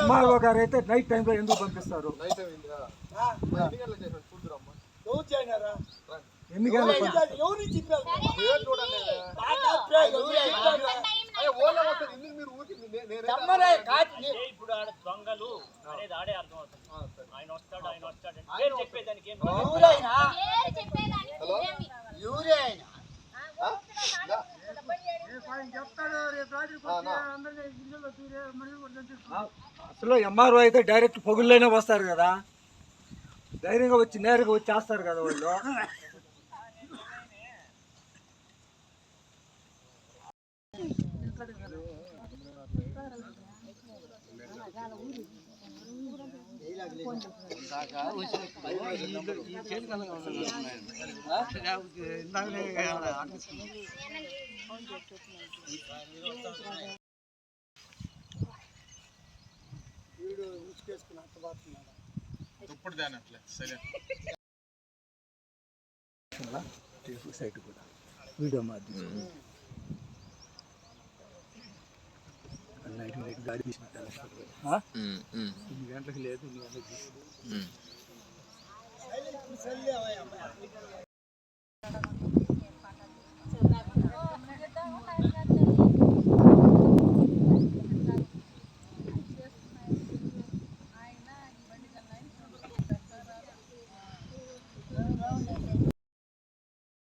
MRO గారు అయితే night టైంలో ఎందుకు పంపిస్తారు? ఎన్ని గంటలకు ఇప్పుడు ఆడ దొంగలు అనేది ఆడే అర్థం అవుతుంది. ఆయన వస్తాడు ఆయన వస్తాడు చెప్పేదానికి ఏం అసలు ఎంఆర్ఓ అయితే డైరెక్ట్ పొగుల్లోనే వస్తారు కదా. ధైర్యంగా వచ్చి నేరుగా వచ్చి చేస్తారు కదా వాళ్ళు. వీడు ఉసుకేసుకుని అంత బాగుతున్నాడు. సైట్ కూడా వీడియో మాధ్యమం నైట్ నైట్ గాడి తీసిన ఇన్ని గంటలకు లేదు ఇన్ని గంటలకు తీసి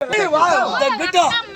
ఒక్క మాటైనా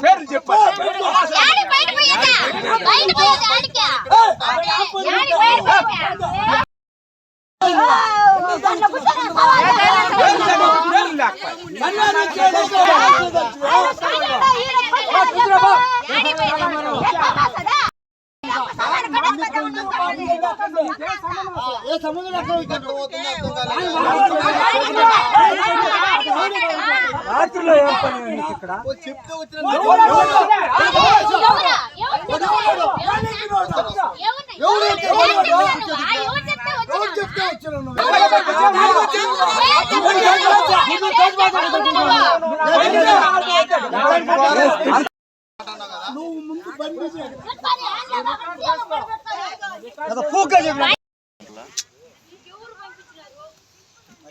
అర్థం కాలేదు రాత్రిలో ఏం పని ఇక్కడ చెప్తే వచ్చిన నువ్వు? ముందు బండి చేయి.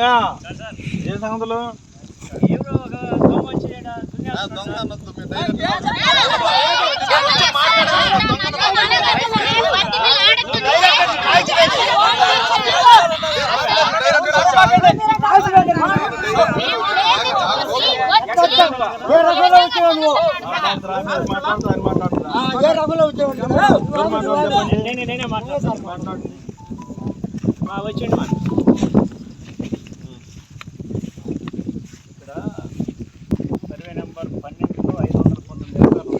ఏ సంగతులు? ఎవరో ఒక దొంగ వచ్చి ఈడ దున్నేస్తున్నాడు. దొంగ అన్నట్టు మీరు డైరెక్ట్ ఏ రకంలో వచ్చావు నువ్వు? ఆ, ఏ రకంలో వచ్చావు నువ్వు? నేనే నేనే మాట్లాడతాను ఆ, వచ్చేయండి మా ఇక్కడ సర్వే నెంబర్ పన్నెండులో ఐదు వందల పంతొమ్మిది ఎకరాలు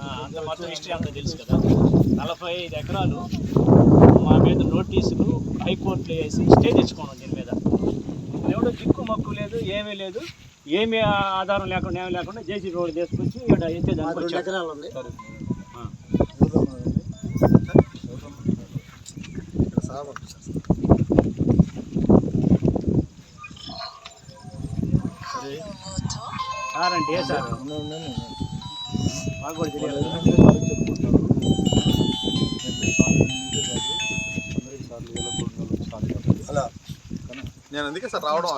ఆ, అంత మొత్తం హిస్టరీ అంతా తెలుసు కదా. నలభై ఐదు ఎకరాలు మా మీద నోటీసులు హైకోర్టులో వేసి స్టే తెచ్చుకోవడం దీని మీద. ఎవడో దిక్కు మక్కు లేదు ఏమీ లేదు ఏమీ ఆధారం లేకుండా ఏమీ లేకుండా జేసీ రోడ్ తీసుకొచ్చి ఇక్కడ ఎత్తే ఎకరాలు ఉంది. అంటే సార్? హలో నేను అందుకే సార్ రావడం.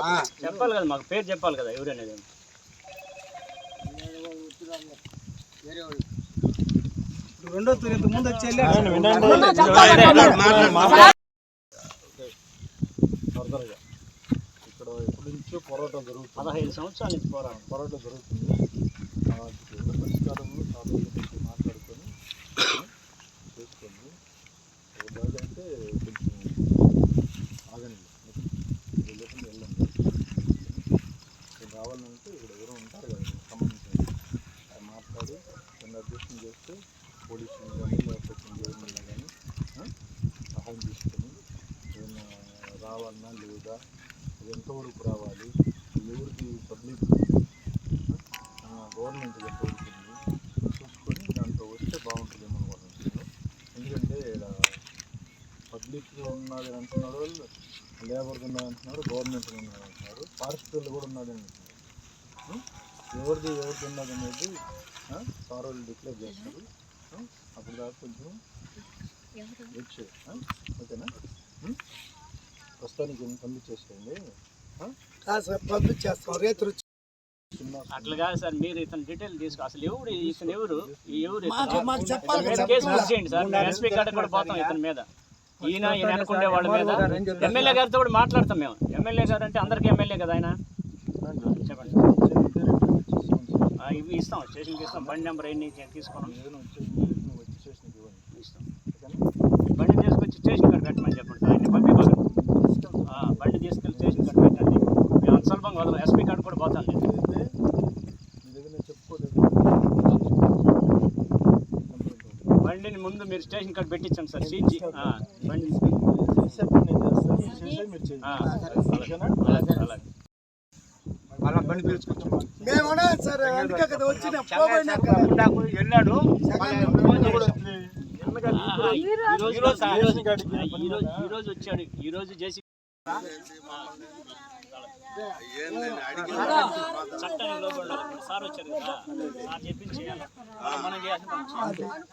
చెప్పాలి కదా మాకు పేరు చెప్పాలి కదా ఎవరనేది రెండో తూరి ఇంత ముందు వచ్చి ఇక్కడ ఎప్పటి నుంచో పోరాటం జరుగుతుంది. పదహైదు సంవత్సరాల నుంచి పోరాడు పోరాటం జరుగుతుంది. పరిష్కారంలో కాబట్టి మాట్లాడుకొని చేసుకోండి ఒకవేళ అయితే కొంచెం ఆగండి లేకుండా వెళ్ళండి ఇక్కడ రావాలంటే ఇక్కడ ఎవరో ఉంటారు కదా సంబంధించిన మాట్లాడి కొన్ని అడ్జస్ట్మెంట్ చేస్తే పోలీసులు కానీ లేకపోతే గవర్నమెంట్ కానీ సహాయం తీసుకొని ఏమైనా రావాలన్నా లేదా ఎంతవరకు రావాలి? ఎవరికి పబ్లిక్ గవర్నమెంట్ ఎంతవరకు చూసుకొని దాంట్లో వస్తే బాగుంటుందేమో అనుకుంటున్నాను. ఎందుకంటే ఇక్కడ పబ్లిక్లో ఉన్నది అంటున్నారు వాళ్ళు లేబర్ ఉన్నది అంటున్నారు గవర్నమెంట్ ఉన్నది అంటున్నారు ఫారెస్ట్ వాళ్ళు కూడా ఉన్నది అంటున్నారు. ఎవరిది ఎవరిది ఉన్నది అనేది సార్ వాళ్ళు డిక్లేర్ చేస్తారు. అప్పుడు దాకా కొంచెం వచ్చే ఓకేనా? ప్రస్తుతానికి ఏం పంపించేసేయండి పంపించేస్తాం. రేతులు అట్లా కాదు సార్ మీరు ఇతను డీటెయిల్ తీసుకో అసలు ఎవరు ఇతను ఎవరు? ఎవరు కేసు. బుక్ చేయండి సార్. ఎస్పీ గారికి కూడా పోతాం ఇతని మీద. ఈయన ఈయన అనుకునే వాళ్ళ మీద. ఎమ్మెల్యే గారితో కూడా మాట్లాడతాం మేము. ఎమ్మెల్యే గారు అంటే అందరికీ ఎమ్మెల్యే కదా ఆయన? చెప్పండి. ఇవి ఇస్తాం స్టేషన్కి ఇస్తాం. బండి నెంబర్ ఎన్ని తీసుకున్నాం ఏదైనా వచ్చేసి నువ్వు వచ్చి స్టేషన్కి ఇవ్వండి ఇస్తాం ఓకేనా బండి తీసుకొచ్చి స్టేషన్ కాడ పెట్టమని చెప్పండి సార్ ఆయన పంపించండి బండి తీసుకెళ్ళి స్టేషన్ కాడ పెట్టండి మేము అంత సులభంగా వదలం ఎస్పీ కాడ కూడా పోతాం నేను. అయితే మీ దగ్గర నేను చెప్పుకోలేదు బండిని ముందు మీరు స్టేషన్ కాడ పెట్టించండి సార్. సీజీ బండి. మళ్ళీ బండి పిలుచుకొచ్చాం. మేము సార్. అందుకే కదా వచ్చిన. పోయినా కదా. వెళ్ళాడు. ఆ, ఈ రోజు ఈ రోజు ఈ రోజు ఈ రోజు ఈ రోజు వచ్చాడు. ఈ రోజు చేసి ఉండాలి. సార్ వచ్చారు కదా సార్ చెప్పింది చేయాలి మనం చేయాల్సిన పని చేయాలి.